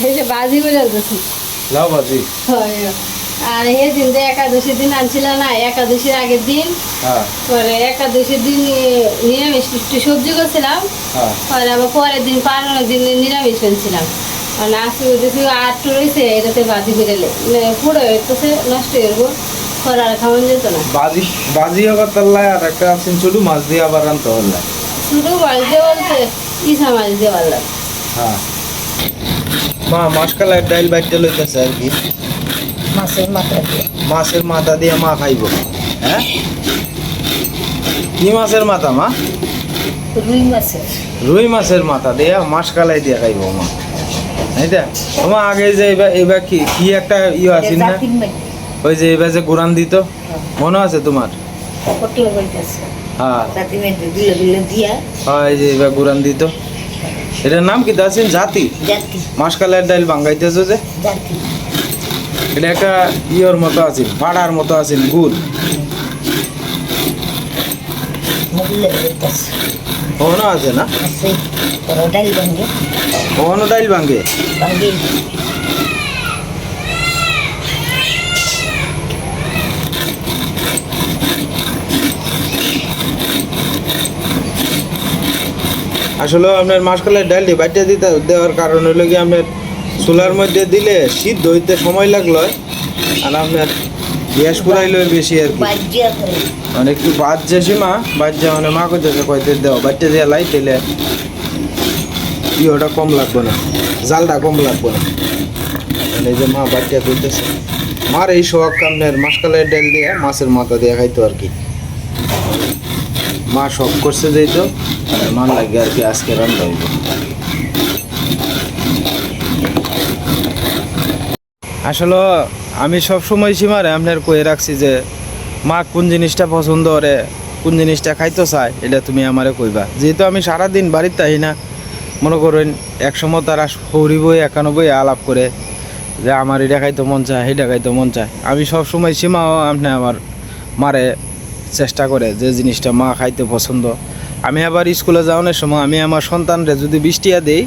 এই যে বাজি করে লাউ ভাজি আর এই দিন যে একাদশী দিন আনছিল না একাদশীর আগের দিন হ্যাঁ। পরে একাদশীর দিন নিরামিষ একটু সবজি করছিলাম। হ্যাঁ। পরে আবার পরের দিন পারানোর দিন নিরামিষ ফেলছিলাম মানে আজকে যদি আটটু রয়েছে এটাতে বাজি পুরো হইতেছে নষ্ট হয়ে যাব করার খাওয়ান যেত না। বাজি আর একটা ছোট মাছ দিয়ে আবার রান্না হল্লা শুধু মাছ দিয়ে বলতে হ্যাঁ। মা ডাইল বাইটে লইতেছে আর কি। মাছের মাথা দিয়ে। মাছের মাথা দিয়ে মা খাইব। হ্যাঁ? কি মাছের মাথা মা? রুই মাছের। রুই মাছের মাথা দিয়ে মাছ কালাই দিয়ে খাইব মা। এইটা তোমার আগে যে এবার এবার কি কি একটা ইয়ে আছে না? ওই যে এবার যে কোরআন দিত মনে আছে তোমার? হ্যাঁ। দিয়া। হ্যাঁ এই যে এবার কোরআন দিত এটার নাম কি? আছেন জাতি? জাতি। মাসকালের ডাইল বাঙ্গাইতেছো যে? জাতি। এটা একটা ইয়ের মতো আছে পাড়ার মতো আছে গুড়। বলতেছে ওখানে আছে না? ওরা ডাল ভাঙ্গে ওখানে ডাইল ভাঙ্গে ভাঙ্গে আসলে আপনার মাসকালের ডাইলটি বাইটে দিতে দেওয়ার কারণ হলো কি আপনার চুলার মধ্যে দিলে শীত হইতে সময় লাগল। আর আপনার গ্যাস পুরাইলো বেশি আর কি। মানে একটু বাদ যে সীমা বাদ যে মানে মা কইতেছে কয়তে দেওয়া বাইটে দিয়ে লাই তেলে ইয়েটা কম লাগবে না জালটা কম লাগবে না। মানে এই যে মা বাইটে করতেছে মার এই শখ আপনার মাসকালের ডাল দিয়ে মাছের মাথা দিয়ে খাইতো আর কি। মা শখ করছে যেই তো। মান লাগে আর কি আজকে রান্না হইব। আসলে আমি সব সময় সীমারে আপনার কয়ে রাখছি যে, মা কোন জিনিসটা পছন্দ করে, কোন জিনিসটা খাইতে চায়, এটা তুমি আমারে কইবা। যেহেতু আমি সারাদিন বাড়িতে তাই না, মনে করেন এক সময় তারা সৌরি বই একানব্বই আলাপ করে যে, আমার এটা খাইতে মন চায় এটা খাইতে মন চায়। আমি সব সময় সীমাও আপনি আমার মারে চেষ্টা করে যে জিনিসটা মা খাইতে পছন্দ। আমি আবার স্কুলে যাওয়ানোর সময় আমি আমার সন্তানরে যদি বৃষ্টিয়া দিই,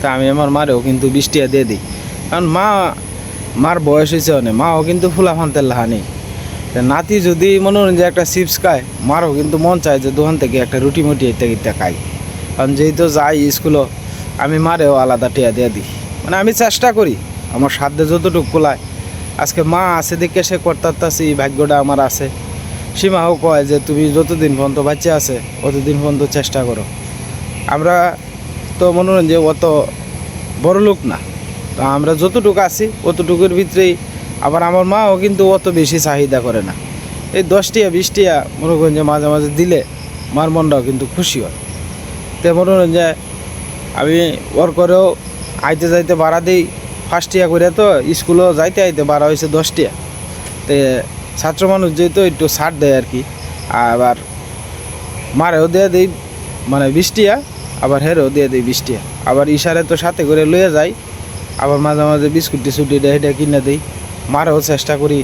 তা আমি আমার মারেও কিন্তু বৃষ্টিয়া দিয়ে দিই। কারণ মা, মার বয়স হয়েছে অনেক, মাও কিন্তু ফুলা ফান্তের লাহানি তা নাতি যদি মনে করেন যে একটা চিপস খায়, মারও কিন্তু মন চায় যে দোকান থেকে একটা রুটি মুটি ইত্যা ইত্যা খাই। কারণ যেহেতু যাই স্কুলও, আমি মারেও আলাদা টিয়া দিয়ে দিই। মানে আমি চেষ্টা করি, আমার সাধ্যে যতটুকু কোলায় আজকে মা আছে দেখে সে করতারতাছি ভাগ্যটা আমার আছে। সীমাও কয় যে তুমি যতদিন পর্যন্ত বাচ্চা আছে, অতদিন পর্যন্ত চেষ্টা করো। আমরা তো মনে করেন যে অত বড় লোক না। তো আমরা যতটুকু আছি, অতটুকুর ভিতরেই আবার আমার মাও কিন্তু অত বেশি চাহিদা করে না। এই দশটিয়া, বিশটিয়া মনে করেন যে মাঝে মাঝে দিলে মার মনটাও কিন্তু খুশি হয়। তো মনে করেন যে আমি ওর করেও আইতে যাইতে ভাড়া দিই। ফার্স্ট ইয়ার করে তো স্কুলেও যাইতে আইতে ভাড়া হয়েছে দশটিয়া। তে ছাত্র মানুষ যেহেতু একটু ছাড় দেয় আর কি, আবার মারেও দিয়ে দিই মানে বৃষ্টিয়া, আবার হেরেও দিয়ে দিই বৃষ্টিয়া। আবার ইশারে তো সাথে করে লয়ে যাই, আবার মাঝে মাঝে বিস্কুট টিস্কুট এটা হেটা কিনে দিই। মারেও চেষ্টা করি,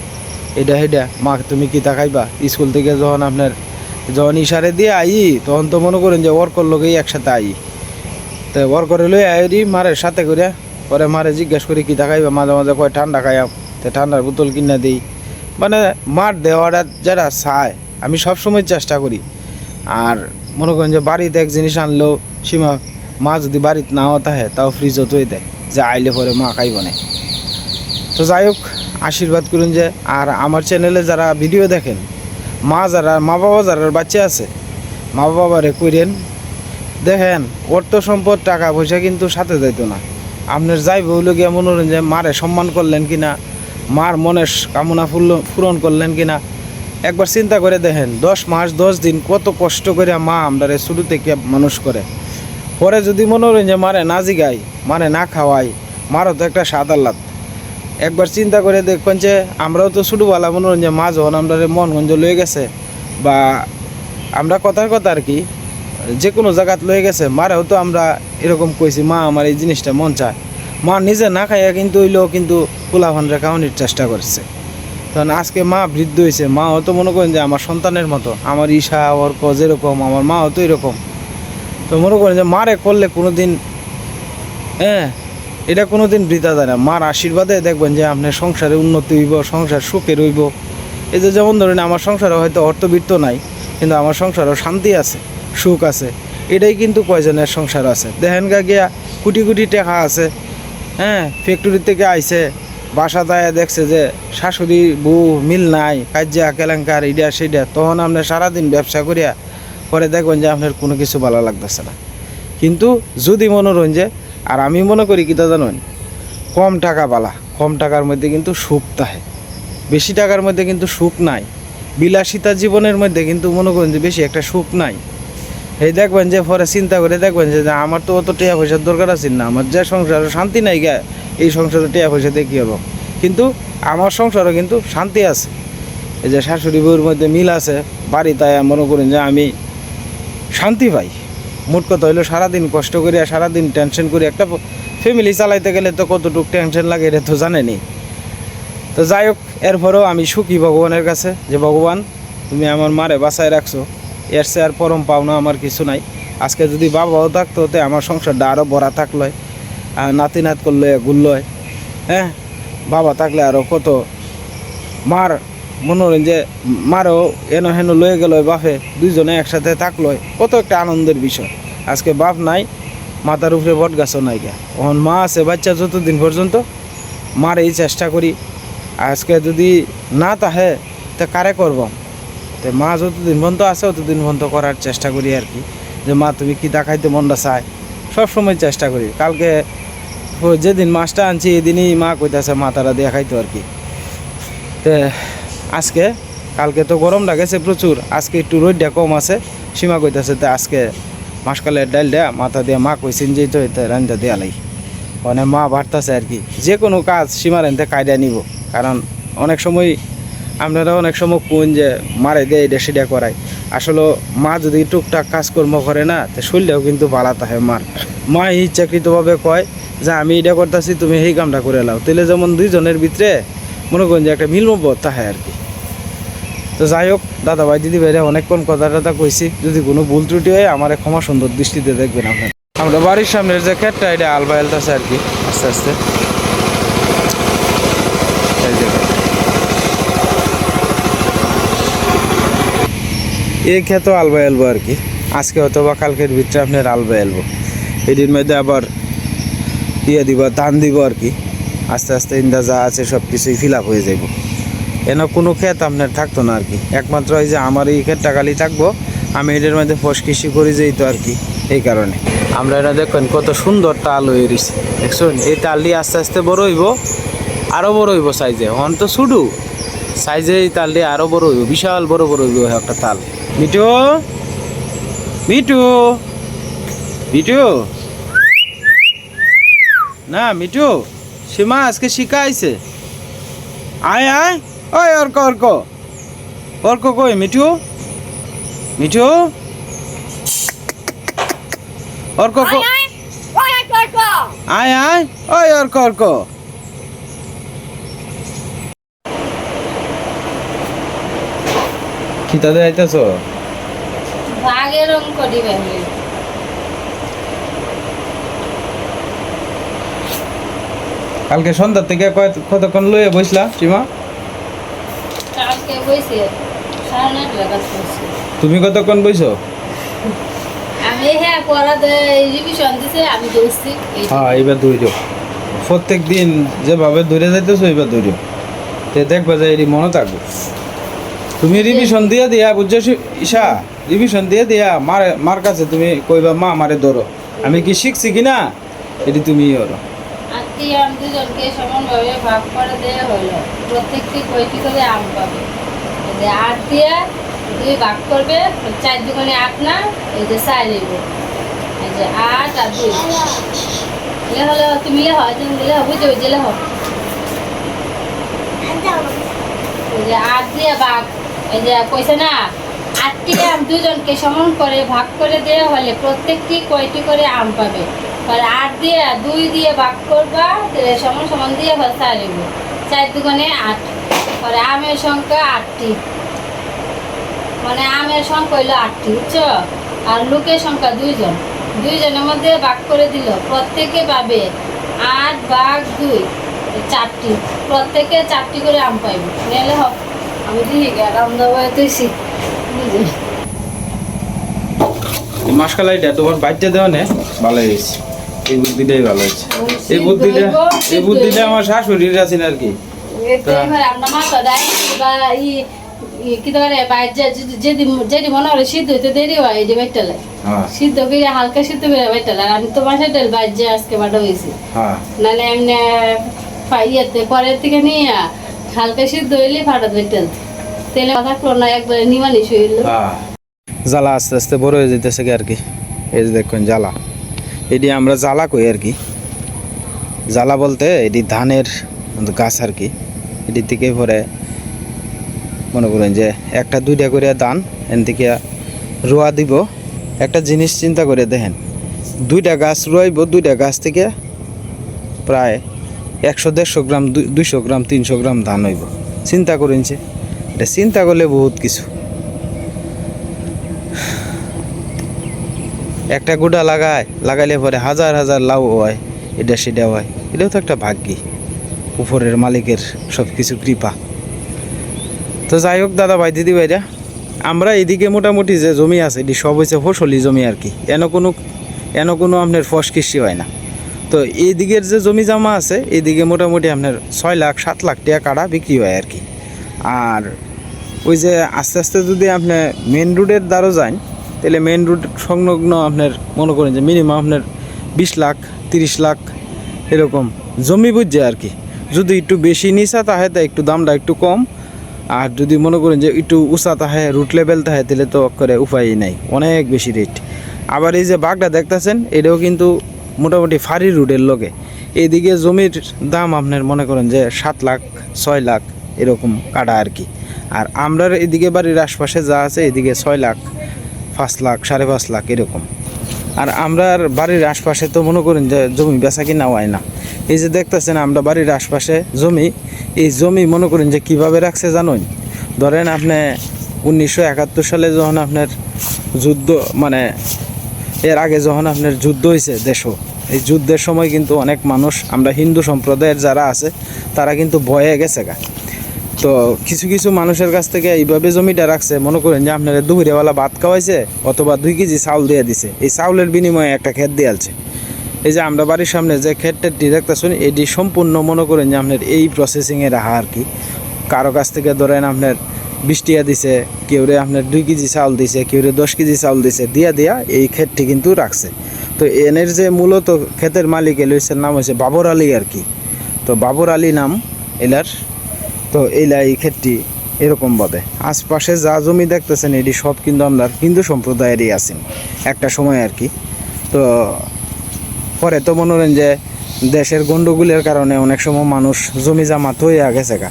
এটা হেটা মা, তুমি কি তা খাইবা স্কুল থেকে যখন আপনার, যখন ইশারে দিয়ে আই, তখন তো মনে করেন যে ওয়ার্কর লোকেই একসাথে আই। তো ওয়ার্করে লই আইরি মারের সাথে করে পরে মারে জিজ্ঞেস করি, কি তা খাইবা মাঝে মাঝে কয়, ঠান্ডা খাইয়াম তো ঠান্ডার বোতল কিনে দিই। মানে মার দেওয়াটা যারা চায়, আমি সবসময় চেষ্টা করি। আর মনে করেন যে বাড়িতে এক জিনিস আনলেও সীমা, মা যদি বাড়িতে নাও থাকে, তাও ফ্রিজও তৈ দেয়, যে আইলে পরে মা খাইব না। তো যাই হোক, আশীর্বাদ করুন যে, আর আমার চ্যানেলে যারা ভিডিও দেখেন, মা যারা মা বাবা যারা বাচ্চা আছে মা বাবারে কইরেন, দেখেন অর্থ সম্পদ, টাকা পয়সা কিন্তু সাথে যাইতো না। আপনার যাই হইল গিয়া মনে করেন যে মারে সম্মান করলেন কিনা মার মনের কামনা ফুল- পূরণ করলেন কিনা? একবার চিন্তা করে দেখেন, দশ মাস, দশ দিন কত কষ্ট করে মা আমরা শুরু থেকে মানুষ করে। পরে যদি মনে করেন যে মারে না জিগাই মারে না খাওয়াই মারও তো একটা স্বাদ আহ্লাদ একবার চিন্তা করে দেখবেন যে, আমরাও তো ছোটোবেলা মনে করেন যে মা যখন আমরা মন গঞ্জ লয়ে গেছে, বা আমরা কথার কথা আর কি যে কোনো জায়গাত লয়ে গেছে, মারেও তো আমরা এরকম কইছি, মা, আমার এই জিনিসটা মন চায়। মা নিজে না খাইয়া কিন্তু হইলেও কিন্তু পোলাভানরা খাওয়ানোর চেষ্টা করছে। কারণ আজকে মা বৃদ্ধ হয়েছে, মাও তো মনে করেন যে আমার সন্তানের মতো। আমার ঈশা অর্ক যেরকম আমার মাও তো এরকম। তো মনে করেন যে মারে করলে কোনো দিন হ্যাঁ এটা কোনো দিন বৃথা যায় না। মার আশীর্বাদে দেখবেন যে আপনার সংসারে উন্নতি হইব, সংসার সুখে রইব এই যে যেমন ধরেন আমার সংসারে হয়তো অর্থবিত্ত নাই, কিন্তু আমার সংসারও শান্তি আছে, সুখ আছে। এটাই কিন্তু কয়জনের সংসার আছে? দেখেন গা গিয়া কোটি কোটি টাকা আছে হ্যাঁ ফ্যাক্টরি থেকে আইছে বাসা দায় দেখছে যে শাশুড়ি বউ মিল নাই, কাজ্যা, কেলেঙ্কার ইডা সেটা তখন আপনি সারাদিন ব্যবসা করিয়া পরে দেখবেন যে আপনার কোনো কিছু ভালো লাগতেছে না। কিন্তু যদি মনোরঞ্জে আর আমি মনে করি কি তা জানেন? কম টাকা বালা, কম টাকার মধ্যে কিন্তু সুখ তাহে। বেশি টাকার মধ্যে কিন্তু সুখ নাই। বিলাসিতা জীবনের মধ্যে কিন্তু মনে করেন যে বেশি একটা সুখ নাই। এই দেখবেন যে পরে চিন্তা করে দেখবেন যে আমার তো অত টাকা পয়সার দরকার আছে না। আমার যে সংসার শান্তি নাই গা এই সংসারে টাকা পয়সা দিয়ে কী হব? কিন্তু আমার সংসারও কিন্তু শান্তি আছে। এই যে শাশুড়ি বউর মধ্যে মিল আছে বাড়ি তাই মনে করেন যে আমি শান্তি পাই। মোট কথা হইল সারাদিন কষ্ট করে সারাদিন টেনশন করি একটা ফ্যামিলি চালাইতে গেলে তো কতটুকু টেনশন লাগে এটা তো জানেনি তো যাই হোক, এরপরেও আমি সুখী ভগবানের কাছে যে ভগবান, তুমি আমার মারে বাঁচায় রাখছো। এর সে আর পরম পাওনা আমার কিছু নাই। আজকে যদি বাবাও থাকতো, তো আমার সংসারটা আরও বড়া থাকলয়। নাতি নাত করলে গুললয় হ্যাঁ? বাবা থাকলে আরও কত? মার মনোরঞ্জন যে মারও এনো হেন লয়ে গেল বাপে, দুইজনে একসাথে থাকল কত একটা আনন্দের বিষয়। আজকে বাপ নাই, মাথার উপরে বট গাছও নাই গা। ওখান মা আছে, বাচ্চা যতদিন পর্যন্ত, মার এই চেষ্টা করি। আজকে যদি না তাহে, তা কারে করব? তো মা যতদিন পর্যন্ত আছে ততদিন পর্যন্ত করার চেষ্টা করি আর কি। যে মা তুমি কি দেখাইতে মনটা চায় সব সময় চেষ্টা করি। কালকে যেদিন মাছটা আনছি, এদিনই মা কইতাছে মা তারা দেখাইতো আর কি। তো, আজকে, কালকে তো গরম লাগেছে প্রচুর, আজকে একটু রোদটা কম আছে, সীমা কইতাছে, তো, আজকে মাসকালের দেয়া মাথা দিয়ে মা কইছেন যে তো রান্না দেয়া লাই। মানে মা বাড়তাছে আর কি। যে কোনো কাজ সীমার এনতে কায়দা নিব, কারণ অনেক সময় আপনারা অনেক সময় কোন যে মারে দেয়, এটা সেটা করায়। আসলে মা যদি টুকটাক কাজকর্ম করে না, তো শরীরটাও কিন্তু ভালো থাকে মার। মা ইচ্ছাকৃতভাবে কয় যে, আমি এটা করতেছি, তুমি এই কামটা করে লাও তাহলে যেমন দুইজনের ভিতরে মনে করেন যে একটা মিলমবোধ থাকে আর কি। তো যাই হোক দাদা ভাই দিদি ভাইরা অনেকক্ষণ কথা টথা কইছি। যদি কোনো ভুল ত্রুটি হয়, আমার ক্ষমা সুন্দর দৃষ্টিতে দেখবেন আপনার। আমরা বাড়ির সামনের যে ক্ষেতটা, এটা আলবা এলতাছে আর কি, আস্তে আস্তে এই যে দেখেন। এই ক্ষেত আলবা এলবো আর কি। আজকে হয়তো বা কালকের ভিতরে আপনার আলবা এলবো। এটির মধ্যে আবার ইয়ে দিব, ধান দিব আর কি। আস্তে আস্তে ইন্দা যা আছে সব কিছুই ফিল আপ হয়ে যাব এন কোনো ক্ষেত আপনার থাকতো না আর কি। একমাত্র এই যে আমার এই ক্ষেতটা খালি থাকব, আমি এটার মধ্যে ফস কৃষি করে যাই তো আর কি, এই কারণে। আমরা এটা দেখেন কত সুন্দর তাল হয়ে রয়েছে দেখছেন? এই তালটি আস্তে আস্তে বড় হইব আরও বড় হইব সাইজে হন তো শুধু সাইজে এই তালটি আরও বড় হইব বিশাল বড় বড় হইব একটা তাল। মিটু মিটু মিটু না মিটু সীমা আজকে শিখা আইছে। আয় আয়। ওই অর্ক অর্ক। অর্ক কই মিঠু? মিঠু? অর্ক। আয় আয়। ওই অর্ক অর্ক। খিতাতে আইতাছ বাঘের রং করি কালকে সন্ধ্যার থেকে কতক্ষণ লইয়া বসলা সীমা? কালকে তুমি কতক্ষণ বইছো? আমি হ্যাঁ পড়া রিভিশন দিছে আমি দৌড়ছি এই হ্যাঁ প্রত্যেক দিন যেভাবে যাইতেছো তে দেখবা যে এটি মনে থাকবে। তুমি রিভিশন দিয়ে দিয়া, বুঝছ ঈশা? রিভিশন দিয়ে দিয়া, মার মার কাছে তুমি কইবা, মা, আমারে ধরো। আমি কি শিখছি কি না? এটি তুমি ধরো। আত্মীয় আম দুজনকে সমানভাবে ভাগ করে দেওয়া হলো প্রত্যেকটি কয়টি করে আম পাবে? দিয়ে দুই ভাগ করবে, চার দোকানে আট না, এই যে চার নেব এই যে আট আর দুই। হলে তুমি লে হয় তুমি দিলে হবে যে দিলে হবে এই যে আট দিয়ে ভাগ কইছে না, আটটি আম দুজনকে সমান করে ভাগ করে দেওয়া হলে প্রত্যেকটি কয়টি করে আম পাবে? পরে আট দিয়ে দুই দিয়ে ভাগ করবা তাহলে সমান সমান দিয়ে হয় চার চার দুগুণে আট। পরে আমের সংখ্যা আটটি। মানে আমের সংখ্যা হইল আটটি, বুঝছ? আর লোকের সংখ্যা দুইজন। দুইজনের মধ্যে ভাগ করে দিল। প্রত্যেকে পাবে আট ভাগ দুই চারটি। প্রত্যেকে চারটি করে আম পাইবে। নিলে হোক মাসকালাইটা তোমার বাচ্চা দেওয়া নে? ভালো হয়েছে। এই বুদ্ধিটাই ভালো হয়েছে। এই বুদ্ধিটা এই বুদ্ধিটা আমার শাশুড়ির আছেন আর কি। সিদ্ধ করে হালকা সিদ্ধ করে আমি তো মাসে বাইর আজকে বাটা হয়েছি হ্যাঁ। নাহলে এমনি পরের থেকে নিয়ে হ্যাঁ। জ্বালা আস্তে আস্তে বড় হয়ে যেতেছে আর কি। এই যে দেখুন জ্বালা। এটি আমরা জ্বালা কই আর কি। জ্বালা বলতে এটি ধানের গাছ আর কি। এটি থেকে পরে মনে করেন যে একটা দুইটা করে ধান এন থেকে রোয়া দিব। একটা জিনিস চিন্তা করে দেখেন, দুইটা গাছ রোয়াইব, দুইটা গাছ থেকে প্রায় একশো, দেড়শো গ্রাম, দুই- দুইশো গ্রাম, তিনশো গ্রাম ধান হইব। চিন্তা করেনছে এটা চিন্তা করলে বহুত কিছু। একটা গুড়া লাগায়, লাগাইলে পরে হাজার হাজার লাউ হয়, এটা সেটা হয়। এটাও তো একটা ভাগ্যি, উপরের মালিকের সব কিছু কৃপা। তো যাই হোক দাদা ভাই, দিদি ভাইরা, আমরা এদিকে মোটামুটি যে জমি আছে, এটি সব হয়েছে ফসলি জমি আর কি। এন কোনো এন কোনো আপনার ফস কৃষি হয় না। তো এই দিকের যে জমি জমা আছে, এইদিকে মোটামুটি আপনার ছয় লাখ, সাত লাখ টাকা কাড়া বিক্রি হয় আর কি। আর ওই যে আস্তে আস্তে যদি আপনি মেন রোডের দ্বারও যান, তাহলে মেন রোড সংলগ্ন আপনার মনে করেন যে মিনিমাম আপনার বিশ লাখ, তিরিশ লাখ এরকম জমি বুঝছে আর কি। যদি একটু বেশি নিচা তাহে, তা একটু দামটা একটু কম। আর যদি মনে করেন যে একটু উঁচা তাহে রুট লেভেল তাহে, তাহলে তো করে উপায়ই নাই, অনেক বেশি রেট আবার এই যে বাঘটা দেখতেছেন, এটাও কিন্তু মোটামুটি ফারি রুটের লগে এইদিকে জমির দাম আপনার মনে করেন যে সাত লাখ, ছয় লাখ এরকম কাটা আর কি। আর আমরার এদিকে বাড়ির আশপাশে যা আছে এদিকে ছয় লাখ, পাঁচ লাখ, সাড়ে পাঁচ লাখ এরকম। আর আমরার বাড়ির আশপাশে তো মনে করেন যে জমি বেচা কিনা হয় না। এই যে দেখতেছেন আমরা বাড়ির আশপাশে জমি, এই জমি মনে করেন যে কীভাবে রাখছে জানুন? ধরেন আপনি উনিশশো একাত্তর সালে যখন আপনার যুদ্ধ মানে এর আগে যখন আপনার যুদ্ধ হয়েছে দেশও, এই যুদ্ধের সময় কিন্তু অনেক মানুষ, আমরা হিন্দু সম্প্রদায়ের যারা আছে, তারা কিন্তু ভয়ে গেছে গা। তো কিছু কিছু মানুষের কাছ থেকে এইভাবে জমিটা রাখছে, মনে করেন যে আপনার দুপুরেবেলা ভাত খাওয়াইছে অথবা দুই কেজি চাউল দিয়ে দিছে। এই চাউলের বিনিময়ে একটা ক্ষেত দিয়ে আলছে এই যে আমরা বাড়ির সামনে যে ক্ষেতটি দেখতেছেন, এটি সম্পূর্ণ মনে করেন যে আপনার এই প্রসেসিংয়ে রাখা আর কি। কারও কাছ থেকে ধরেন আপনার বিশ টিয়া দিছে, কেউরে আপনার দুই কেজি চাউল দিছে, কেউরে দশ কেজি চাউল দিছে, দিয়া দিয়া এই ক্ষেতটি কিন্তু রাখছে। তো এনের যে মূলত ক্ষেতের মালিক এলইসের নাম হচ্ছে বাবর আলী আর কি। তো বাবর আলী নাম এলার। তো এইলা এই ক্ষেতটি এরকম বলে। আশপাশে যা জমি দেখতেছেন, এটি সব কিন্তু আমরা হিন্দু সম্প্রদায়েরই আছেন একটা সময় আর কি। তো পরে তো মনে করেন যে দেশের গন্ডগোলের কারণে অনেক সময় মানুষ জমি জামাত হয়ে গেছে গা।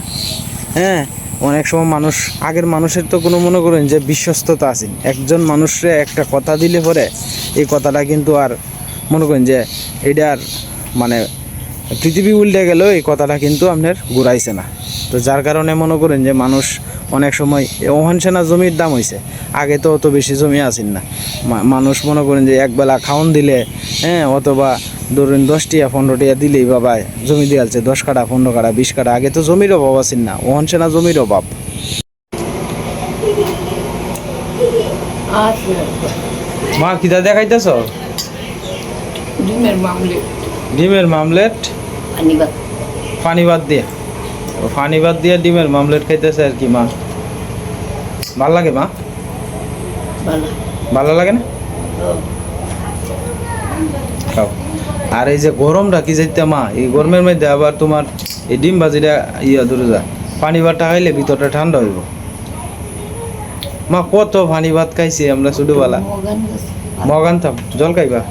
হ্যাঁ? অনেক সময় মানুষ, আগের মানুষের তো কোনো মনে করেন যে বিশ্বস্ততা আছে। একজন মানুষরে একটা কথা দিলে পরে এই কথাটা কিন্তু আর মনে করেন যে এটার মানে পৃথিবী উল্টে গেলেও এই কথাটা কিন্তু আপনার ঘুরাইছে না। তো যার কারণে মনে করেন যে মানুষ অনেক সময় ওহান সেনা জমির দাম হয়েছে আগে তো অত বেশি জমি আসেন না। মানুষ মনে করেন যে একবেলা খাওন দিলে হ্যাঁ অথবা ধরুন দশ টিয়া পনেরো টিয়া দিলেই বাবা জমি দিয়ে আলছে দশ কাটা পনেরো কাটা বিশ কাটা আগে তো জমির অভাব আসেন না। ওহান সেনা জমির অভাব। মা কিতা দেখাইতেছ? ডিমের মামলে ডিমের মামলেট? পানি ভাত দিয়ে। পানি ভাত দিয়ে ডিমের মামলেট খাইতেছে আর কি মা। ভালো লাগে মা? ভালো। লাগে না? খাও। আর এই যে গরমটা কি যাইতে মা? এই গরমের মধ্যে আবার তোমার এই ডিম ভাজিটা ইয়া ধরে যা পানি ভাতটা খাইলে ভিতরটা ঠান্ডা হইব। মা কত পানি ভাত খাইছি আমরা ছোটবেলা। মগান গেছে। মগ জল খাইবা?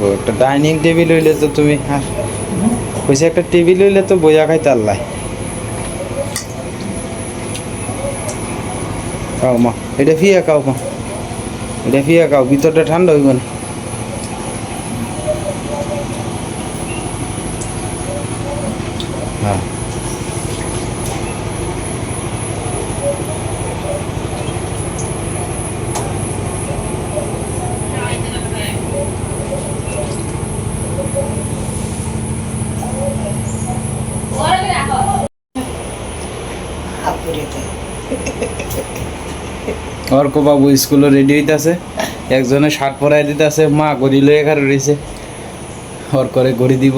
মা একটা ডাইনিং টেবিল হইলে তো তুমি আর কইছে একটা টেবিল হইলে তো বইয়া খাই আল্লাহ। খাও মা, এটা ফিয়া খাও মা। এটা ফিয়া খাও, ভিতরটা ঠান্ডা হইব না। বাবু স্কুলে রেডি হইতাছে। একজনে শার্ট পরাই দিতেছে মা গড়ি লয়ে এখানে রয়েছে ওর করে গড়ি দিব।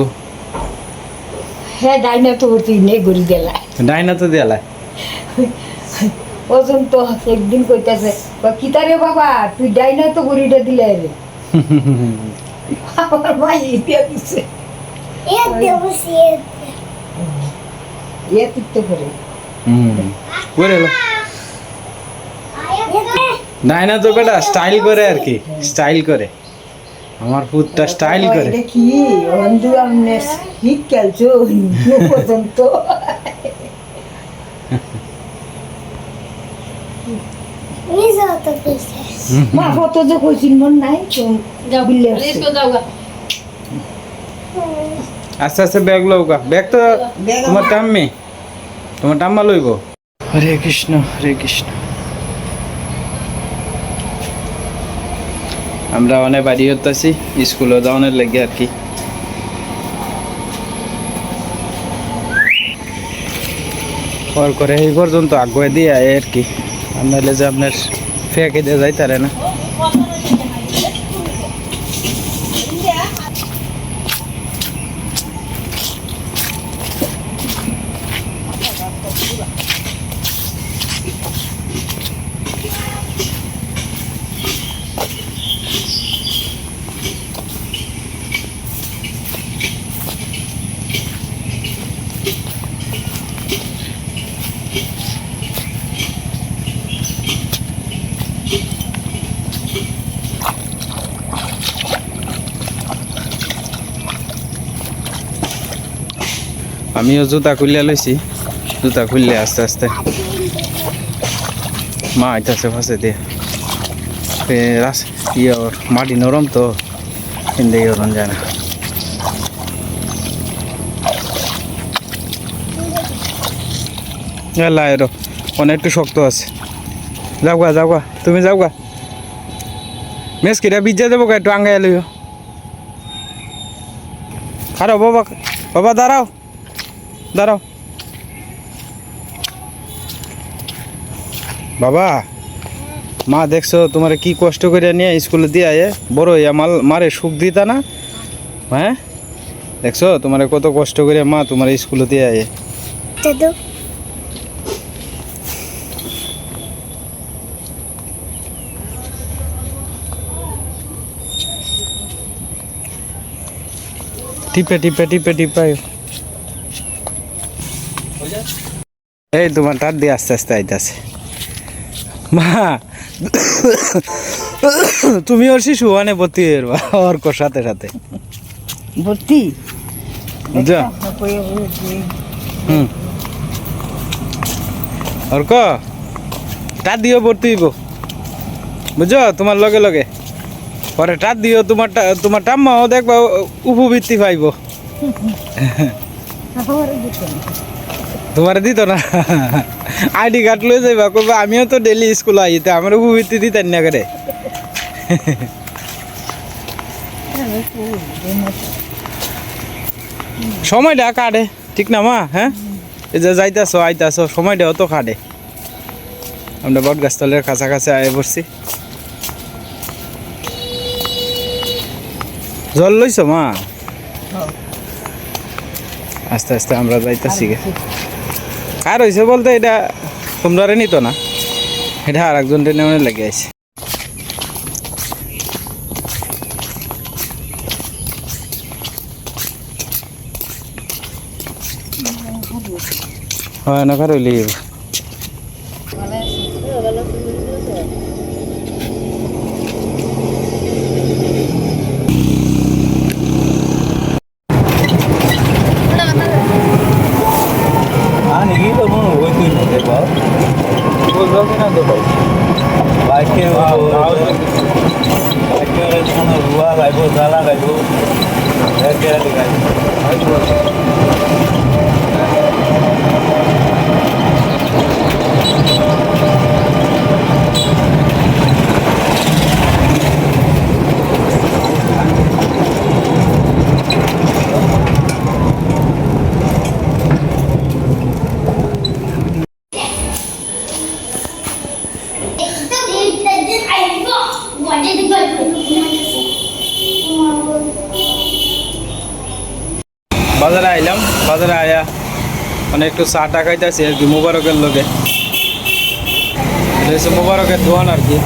হ্যাঁ ডাইনা তো ভর্তি নেই গড়ি গেলা ডাইনা তো দেয়ালায় ওজন তো একদিন কইতাছে কিতারে বাবা তুই ডাইনা তো গড়িটা দিলে রে। আমার মা ইতিয়া দিছে। তিকতে করে হুম। করে ডাইনা তো বেটা স্টাইল করে আর। কি স্টাইল করে। আমার পুতটা স্টাইল করে। কি? অন্ধু আমনে ঠিক খেলছো পর্যন্ত। মা কত যে কইছিল মন নাই যাও বিল্লে আসছে। স্কুল যাও গা। আস্তে আস্তে ব্যাগ লৌকা ব্যাগ তো তোমার টাম্মি তোমার টাম্মা লইব। হরে কৃষ্ণ হরে কৃষ্ণ। আমরা অনেক বাড়ি হতেছি স্কুলে অনেক লেগে আর কি। কল করে এই পর্যন্ত আগুয়ে দিয়ে আর কি। আপনার যে আপনার ফেঁকে দিয়ে যাইতারে না। আমিও জুতা খুললে লইছি। জুতা খুললে আস্তে আস্তে মা আইতাছে ফাঁসে দিয়ে। ইয়ে মাটি নরম তো কিন্তু ওরম যায় না অনেক একটু শক্ত আছে। যাও গা যাও গা তুমি যাও গা মেস কিরা বিজা দেবো একটু আঙ্গাই লইও। খারো বাবা বাবা, দাঁড়াও। দাঁড়াও। বাবা মা দেখছ তোমার কি কষ্ট করে নিয়ে স্কুলে দিয়ে আয়ে? বড় ইয়া মাল মারে সুখ দিতা না? হ্যাঁ? দেখছ তোমার কত কষ্ট করে মা তোমার স্কুলে দিয়ে আয়ে। টিপে টিপে টিপে টিপে এই তোমার তার দিয়ে আস্তে আস্তে আইতাছে। মা! তুমি ওর শিশু অনেক ভর্তি ওর কোর সাথে সাথে। ভর্তি? হুম। ওর টাত দিও ভর্তি হইব। বুঝছ? তোমার লগে লগে। পরে টাত দিও তোমার তোমার টাম্মাও দেখবা উপবৃত্তি পাইব। তোমার দিত না। আইডি কার্ড লয়ে যাইবা কইবা আমিও তো ডেলি স্কুল আইতে আমার উপবৃত্তি দিতেন না করে। সময়টা কাটে ঠিক না মা? হ্যাঁ? এই যে যাইতাছো আইতাছো সময়টা অত কাটে। আমরা বট গাছতলের কাছাকাছি আয়ে পড়ছি জল লইছো মা? আস্তে আস্তে আমরা যাইতাছি গে। কার হয়েছে বলতে এটা তোমরা নিত না। এটা আর একজন টেনে মনে লেগে আছে হয় না কার হইলে আনি তো মনে ওই তুই মধ্যে পাও বুঝলো কিনা তো ভাই বাইকে বাইকে কোনো রুয়া গাইব জ্বালা গাইব একে গাইব বাজারে আইলাম বাজারে আয়া মানে একটু চা টা খাইতেছি, আর কি, মোবারকের লোকে মোবারকের দোকান আর কি।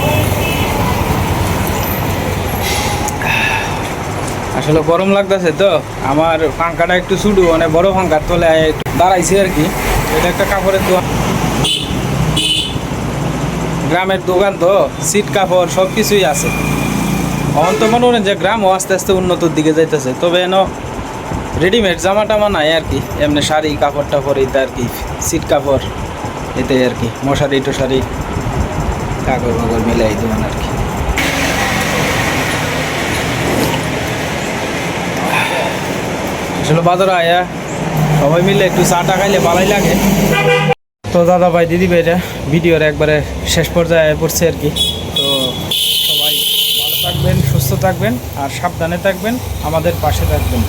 আসলে গরম লাগতেছে তো, আমার পাঙ্খাটা একটু ছুটু মানে বড় পাঙ্খার তলে একটু দাঁড়াইছি আর কি। এটা একটা কাপড়ের দোকান গ্রামের দোকান তো, সিট কাপড় সব কিছুই আছে। এখন তো মনে যে গ্রামও আস্তে আস্তে উন্নতির দিকে যাইতেছে, তবে এন রেডিমেড জামা টামা নাই আর কি। এমনি শাড়ি, কাপড় টাপড় এতে আর কি, সিট কাপড় এতে আর কি, মশারি টশারি, কাগজ মাগজ মিলে এই দোকান আর কি। আসলে বাজারে আয়া, সবাই মিলে একটু চা টা খাইলে ভালোই লাগে। তো দাদা ভাই দিদি ভাইরা ভিডিওর একবারে শেষ পর্যায়ে পড়ছে আর কি। তো সবাই ভালো থাকবেন, সুস্থ থাকবেন আর সাবধানে থাকবেন, আমাদের পাশে থাকবেন।